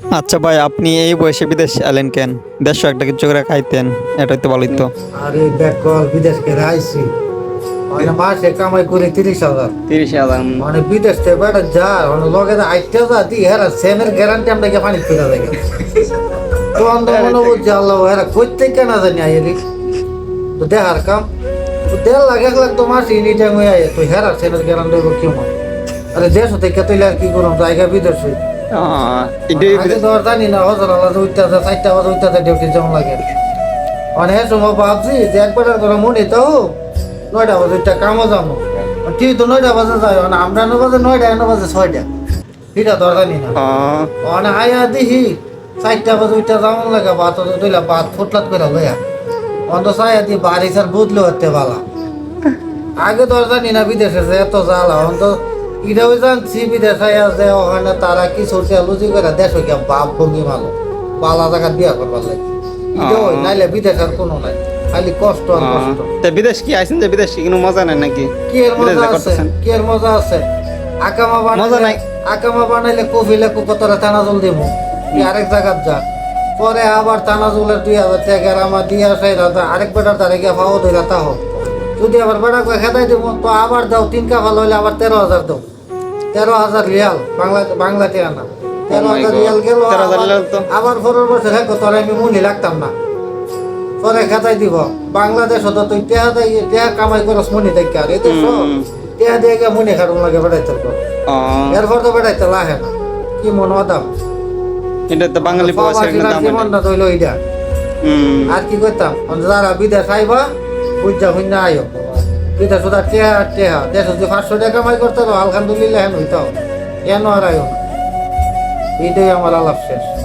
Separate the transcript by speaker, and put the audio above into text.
Speaker 1: আচ্ছা ভাই আপনি এই বয়সে বিদেশ এলেন কেন? দেড়শো একটা কিছু করে খাইতেন এটাই তো ভালোই তো।
Speaker 2: আরে বেকল বিদেশ থেকে আইছি। মাসে কামাই করে তিরিশ হাজার।
Speaker 3: তিরিশ হাজার।
Speaker 2: মানে বিদেশ থেকে বেটা যা মানে লগে যা আইতে যা দি হেরা সেমের গ্যারান্টি আমরা গিয়ে পানি ফিরা দেয় তো অন্ধ মনে বুঝছে আল্লাহ হেরা করতে কেনা জানি আইলি তো দেহার কাম তো দেড় লাখ এক লাখ তো মাসে এনি টাইম হয়ে আয় তো হেরা সেমের গ্যারান্টি হইব কি মন আরে দেশ থেকে তুইলে আর কি করুন জায়গা বিদেশ হই
Speaker 1: আহ, একটু
Speaker 2: আগে তো আর জানি না হজর আলাদা উঠতে আছে চারটা বাজে উঠতে আছে ডিউটি যেমন লাগে? মানে সময় ভাবছি যে একবার করে মনে তো নয়টা বাজে উঠতে কামও যাব। ঠিক তো নয়টা বাজে যাই মানে আমরা ন বাজে নয়টা ন বাজে ছয়টা। এটা তো আর জানি না।
Speaker 1: আহ,
Speaker 2: আয়া দিহি চারটা বাজে উঠতে যেমন লাগে ভাত তো দিলা ভাত ফুটলাত করে লইয়া। অন্ত চাইয়া দি বাড়ি স্যার বুঝলো হতে বালা। আগে তো আর জানি না বিদেশে এত জ্বালা অন্ত এটাও জানছি বিদেশে যে ওখানে তারা কিছু লুজি করে? দেশ গিয়া বাপ ভঙ্গি মালো বালা জায়গা বিয়া করবার লাগে। এটাও। নাইলে বিদেশ আর কোনো নাই। খালি কষ্ট আর কষ্ট।
Speaker 1: তা বিদেশ কি আইছেন যে বিদেশ? কি কোনো মজা নেই নাকি?
Speaker 2: কি এর মজা আছে? কি এর মজা আছে? আকামা
Speaker 1: মজা নাই।
Speaker 2: আকামা বানাইলে কফি লেখু কতটা টানাজল দিব আরেক জায়গাত যা। পরে আবার টানাজলের দুই হাজার টাকা আমার দিয়ে আসে আরেক বেটার তারে গিয়ে পাও দুই রাতা হোক যদি আবার বেটা খেদাই দিব তো আবার দাও তিন কাফা লইলে আবার তেরো হাজার দাও। তেরো হাজার রিয়াল বাংলা বাংলা বাংলাতে আনা। তেরো
Speaker 1: Oh
Speaker 2: হাজার
Speaker 1: God.
Speaker 2: রিয়াল গেল
Speaker 1: 13,000 রিয়াল তো।
Speaker 2: আবার পরের বছর হ্যাঁ তোর আমি মুনি লাগতাম না। পরে খেতাই দিব। বাংলাদেশ হতো তুই টেহা দেয় টেহা কামাই করস মুনি দেখে আর এই তো টেহা দিয়ে গিয়ে মনি খাটুন লাগে বেড়াইতে তো এরপর তো বেড়াইতে লাহে না। কি মন দাম
Speaker 1: এটা তো বাঙালি প্রবাসী একটা দাম
Speaker 2: জীবন না তৈল ইডা
Speaker 1: হুম।
Speaker 2: আর কি করতাম যারা বিদেশ আইবা বুঝা হুইনা আইও বিদেশ সোদা টেহা টেহা। দেশ যদি পাঁচশো টাকা কামাই করতে আলহামদুলিল্লাহ হেন হইতাও। কেন আর আয়ো এটাই আমার আলাপ শেষ।